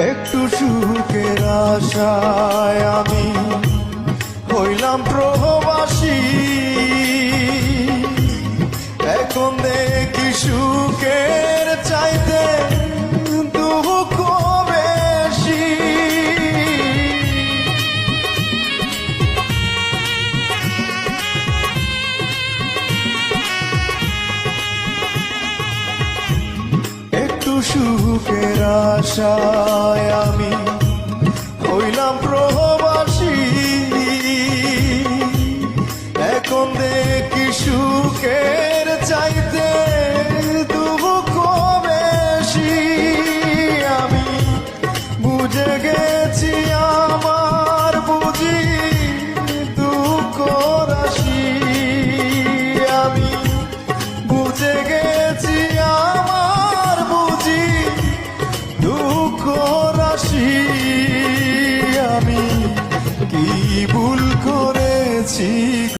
একটু সুখের আশায় আমি হইলাম প্রভবাসী এখন দেখি সুখের চাইতে সুখের আশায় আমি হইলাম প্রবাসী এখন দেখি সুখের চাইতে আমি বুঝে গেছি আমার কি ভুল করেছি?